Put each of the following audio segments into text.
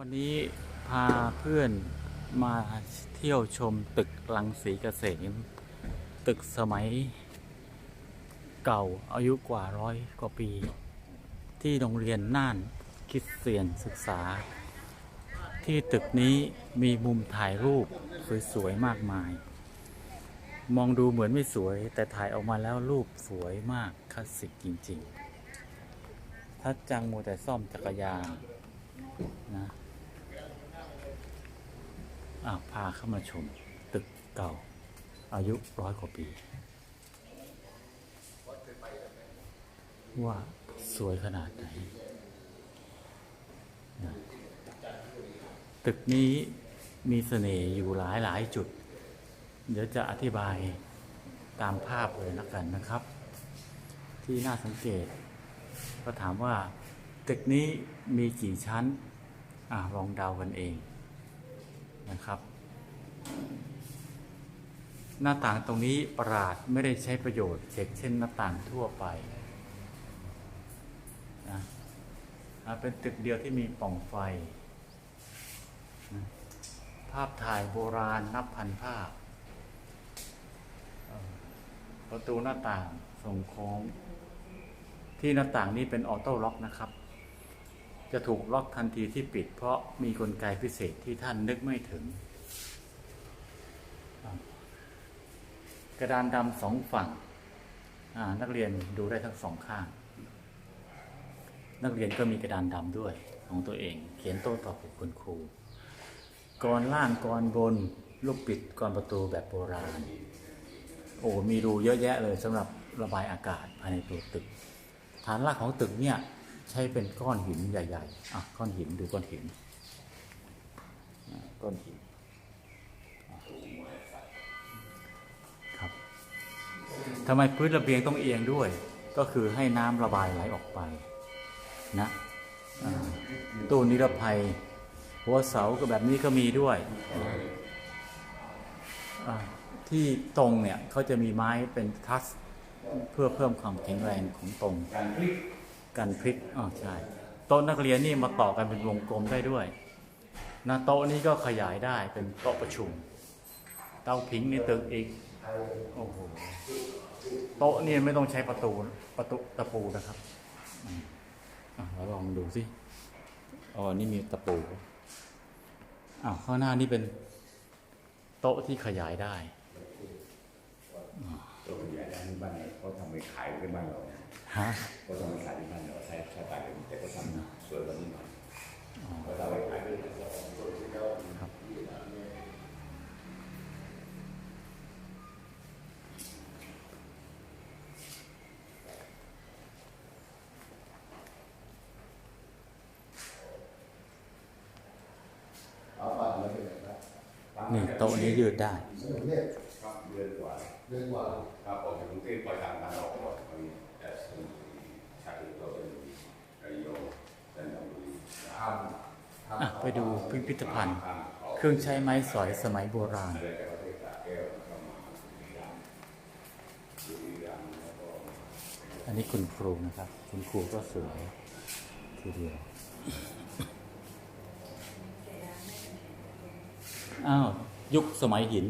วันนี้พาเพื่อนมาเที่ยวชมตึกรังสีเกษมตึกสมัยเก่าอายุกว่าร้อยกว่าปี ที่โรงเรียนน่านคิดเสียนศึกษา ที่ตึกนี้มีมุมถ่ายรูปสวยๆมากมาย มองดูเหมือนไม่สวย แต่ถ่ายออกมาแล้วรูปสวยมากคลาสสิกจริงๆถ้าจังมัวแต่ซ่อมจักรยานนะ อะพาเข้ามาชม ตึกเก่า อายุร้อยกว่าปี ว่าสวยขนาดไหน ตึกนี้มีเสน่ห์อยู่หลายหลายจุด เดี๋ยวจะอธิบายตามภาพเลยนะกันนะครับ ที่น่าสังเกต ก็ถามว่า ตึกนี้มีกี่ชั้นอลองเดากันเอง นะครับ หน้าต่างตรงนี้ประหลาดไม่ได้ใช้ประโยชน์เช็คเช่นหน้าต่างทั่วไปนะเป็นตึกเดียวที่มีปล่องไฟ ภาพถ่ายโบราณนับพันภาพ ประตูหน้าต่างทรงโค้งที่หน้าต่างนี้เป็นออโต้ล็อกนะครับ จะถูกล็อกทันทีที่ปิด เพราะมีกลไกพิเศษที่ท่านนึกไม่ถึง กระดานดำสองฝั่ง นักเรียนดูได้ทั้งสองข้าง นักเรียนก็มีกระดานดำด้วยของตัวเอง เขียนโต้ตอบกับคุณครูกรล่างกรบน ลูกปิดกรประตูแบบโบราณ โอ้มีรูเยอะแยะเลยสำหรับระบายอากาศภายในตัวตึก ฐานรากของตึกเนี่ย ใช้เป็นก้อนหินใหญ่ๆอะก้อนหินดูก้อนหินก้อนหินครับทำไมพื้นระเบียงต้องเอียงด้วย ก็คือให้น้ำระบายไหลออกไปนะอ่าตู้นิรภัย หัวเสาก็แบบนี้ก็มีด้วยอ่าที่ตรงเนี่ยเขาจะมีไม้เป็นทัสเพื่อเพิ่มความแข็งแรงของตรง การพลิกการพลิกอ๋อใช่โต๊ะนักเรียนนี่มาต่อกันเป็นวงกลมได้ด้วยนะโต๊ะนี้ก็ขยายได้เป็นโต๊ะประชุม เตาผิงในตึกอีกโอ้โหโต๊ะนี่ไม่ต้องใช้ประตูประตูตะปูนะครับอืมอะเราลองดูสิอ๋อนี่มีตะปูอ้าวข้างหน้านี่เป็นโต๊ะที่ขยายได้ตัวขยายด้านบ้านเราเขาทำไปขายที่บ้านเราเนี่ย ฮะเขาทำไปขายที่บ้านเราใช้ใช้ตายแต่ก็ทำสวยกว่านี้หน่อยเขาทำไปขายที่เราครับเอาบ้านแล้วเป็นไงครับนี่โต๊ะนี้ยืดได้กรุงเทพครับเดือนกว่าเดือนกว่าครับออกจากกรุงเทพไปทางการออกก่อนมันแต่สมุทรชาติเราเป็นระยองจันทบุรี ทำทำ อะ ไปดูพิพิธภัณฑ์ เครื่องใช้ไม้สอยสมัยโบราณอะไรจากประเทศสระแก้วเข้ามาบุรีรัมย์บุรีรัมย์แล้วก็อันนี้คุณครูนะครับ คุณครูก็สวยทีเดียวอ้าวยุคสมัยหิน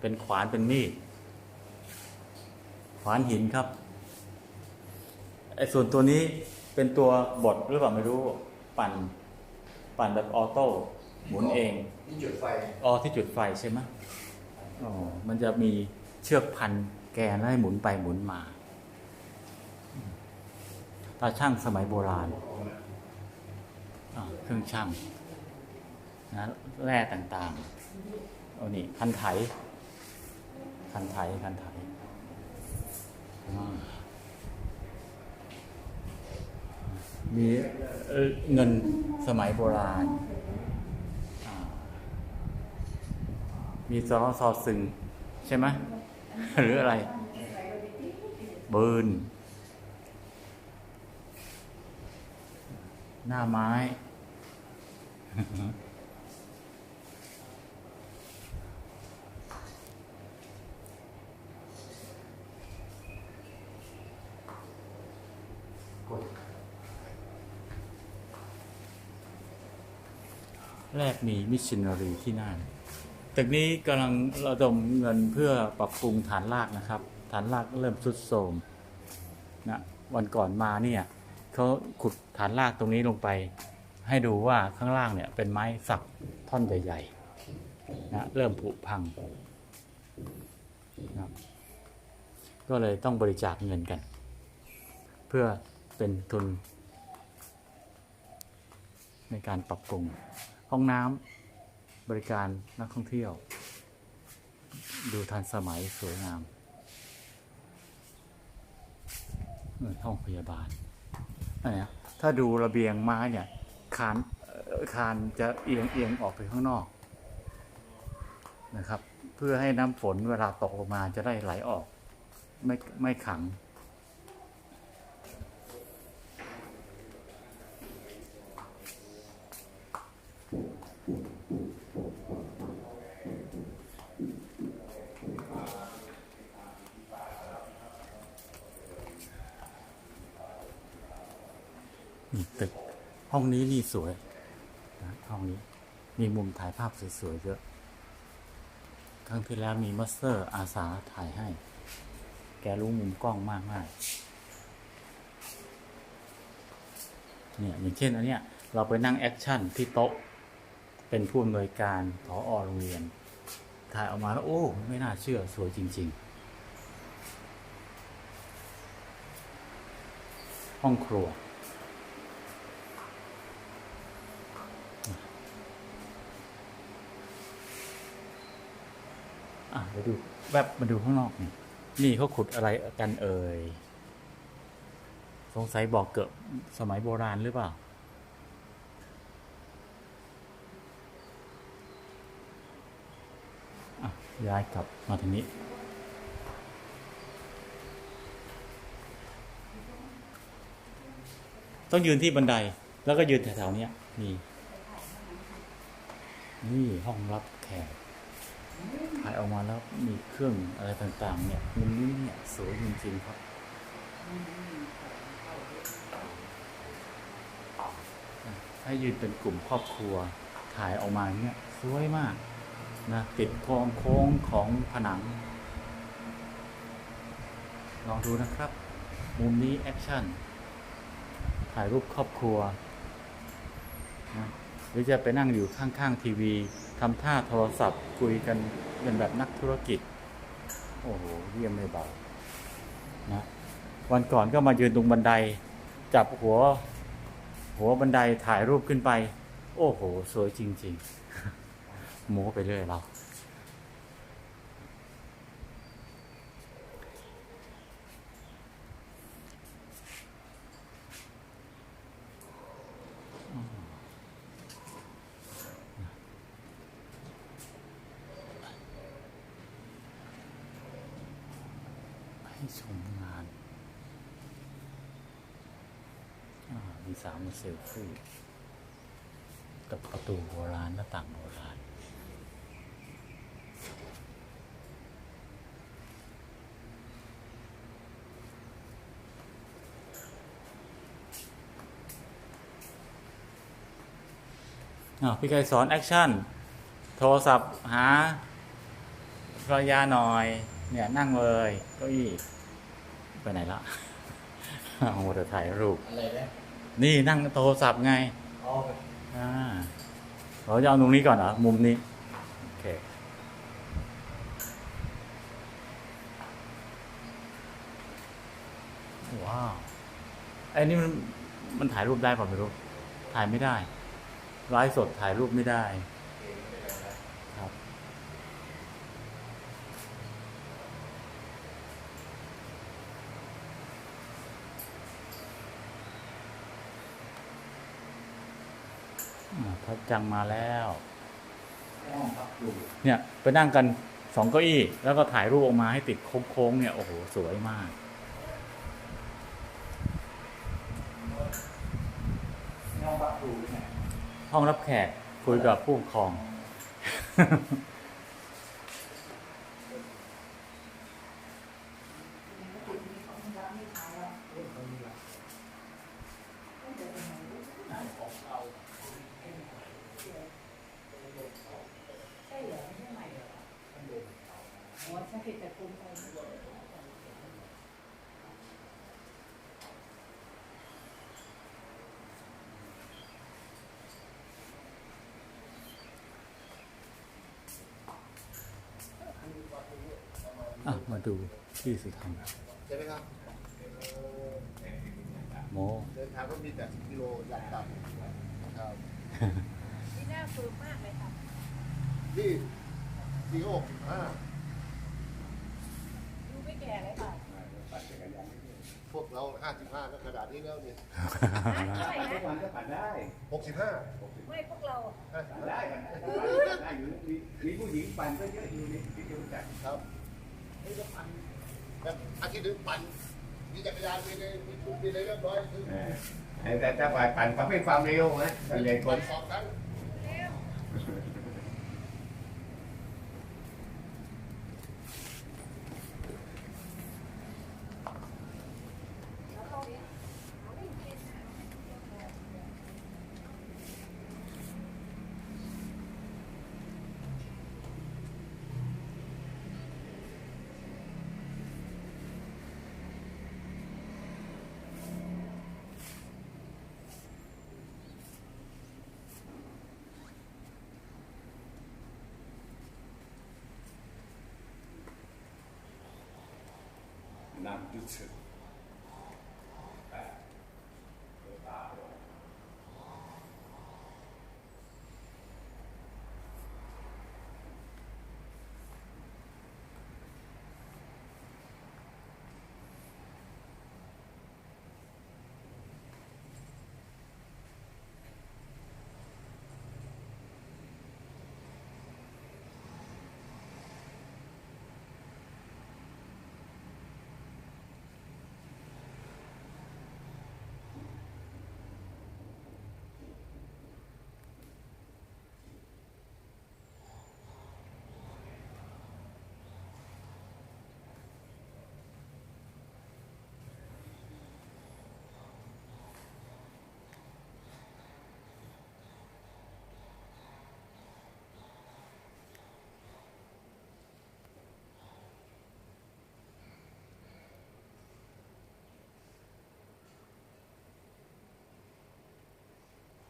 เป็นขวานเป็นมีดขวานหินครับไอ้ส่วนตัวนี้เป็นตัวบดหรือเปล่าไม่รู้ปั่น ปั่นแบบออโต้หมุนเองที่จุดไฟอ๋อที่จุดไฟใช่ไหมอ๋อมันจะมีเชือกพันแกนแล้วให้หมุนไปหมุนมาตาช่างสมัยโบราณอ่าเครื่องช่างนะแร่ต่างๆเอานี่คันไถคันไถคันไถอ่า มีเงินสมัยโบราณ มีสอสอซึง ใช่ไหมหรืออะไรบืนหน้าไม้ แรกมีมิชชันนารีที่นั่นตึกนี้กำลังระดมเงินเพื่อปรับปรุงฐานรากนะครับ ฐานรากเริ่มทรุดโทรมนะวันก่อนมาเนี่ยเขาขุดฐานรากตรงนี้ลงไป ให้ดูว่าข้างล่างเนี่ยเป็นไม้สักท่อนใหญ่ๆนะเริ่มผุพังนะก็เลยต้องบริจาคเงินกัน เพื่อเป็นทุนในการปรับปรุง ห้องน้ำบริการนักท่องเที่ยว ดูทันสมัยสวยงามเหมือนห้องพยาบาลอันนี้ถ้าดูระเบียงไม้เนี่ยคานคานจะเอียงเอียงออกไปข้างนอกนะครับ เพื่อให้น้ำฝนเวลาตกลงมาจะได้ไหลออก ไม่ไม่ขัง นี่ตึก ห้องนี้นี่สวยนะห้องนี้มีมุมถ่ายภาพสวยๆเยอะ ครั้งที่แล้วมีมาสเตอร์อาสาถ่ายให้ แกรู้มุมกล้องมากมากเนี่ยอย่างเช่นอันเนี้ยเราไปนั่งแอคชั่นที่โต๊ะ เป็นผู้อำนวยการผอโรงเรียน ถ่ายออกมาแล้ว โอ้ ไม่น่าเชื่อสวยจริง ๆ ห้องครัว อะเดี๋ยวดูแวบมาดูข้างนอกนี่นี่เขาขุดอะไรกันเอ่ย สงสัยบอกเกิดสมัยโบราณหรือเปล่าอะย้ายกลับมาทางนี้ ต้องยืนที่บันไดแล้วก็ยืนแถวๆนี้นี่ นี่ห้องรับแขกายออกมาแล้วมีเครื่องอะไรต่างๆ เนี่ยมุมนี้เนี่ยสวยจริงๆครับให้ยืนเป็นกลุ่มครอบครัวถ่ายออกมาเนี่ยสวยมากนะติดโค้งโค้งของผนัง ลองดูนะครับ มุมนี้แอคชั่น ถ่ายรูปครอบครัวนะหรือจะไปนั่งอยู่ข้างๆทีวีทำท่าโทรศัพท์คุยกัน เป็นแบบนักธุรกิจ โอ้โหเยี่ยมไม่เบานะวันก่อนก็มายืนตรงบันได จับหัว หัวบันไดถ่ายรูปขึ้นไป โอ้โห สวยจริง ๆ โม้ไปเรื่อยเรา ให้ชมงานอ่ามีสาวมาเซลฟี่กับประตูโบราณหน้าต่างโบราณอ่าพี่ไก่สอนแอคชั่น โทรศัพท์หาภรรยาหน่อย เนี่ยนั่งเลยเก้าอี้ไปไหนละเอาแต่ถ่ายรูป อะไรนะนี่นั่งโทรศัพท์ไงอ๋ออ่าเราจะเอาตรงนี้ก่อนเหรอมุมนี้ โอเค ว้าวไอ้นี่มันมันถ่ายรูปได้ป่ะไม่รู้ ถ่ายไม่ได้ ไลฟ์สดถ่ายรูปไม่ได้ อ่าพักจังมาแล้วห้องพักอยู่เนี่ยไปนั่งกันสองเก้าอี้ แล้วก็ถ่ายรูปออกมาให้ติดโค้งๆเนี่ย โอ้โห สวยมาก ห้องพักอยู่เนี่ยห้องรับแขกคุยกับผู้ปกครอง ผิดแต่ภูมิใจอะ มาดูที่สุธรรมใช่ไหมครับโมเดินทางก็มีแต่10กิโลอยากกลับครับนี่น่าฝึกมากเลยค่ะที่สี่หกห้าดูไม่ แก่เลยค่ะพวกเราห้าสิบห้าก็ขนาดนี้แล้วเนี่ยเท่าไหร่ทุกนะวันก็ปั่นได้หกสิบห้าไม่พวกเราปั่นได้ปั่นได้อยู่มีมีผู้หญิงปั่นก็เยอะอยู่ในที่รู้จักครับนี่ก็ปั่นแบบอาทิตย์หนึงปั่นมีจักรยานมีเลยมีปุ๊บมีเลยเรียบร้อยคือแต่ถ้าปั่นปั่นประเภทความเร็วนะส่วนใหญ่คปั่นนสองครั้ง น้ำยุด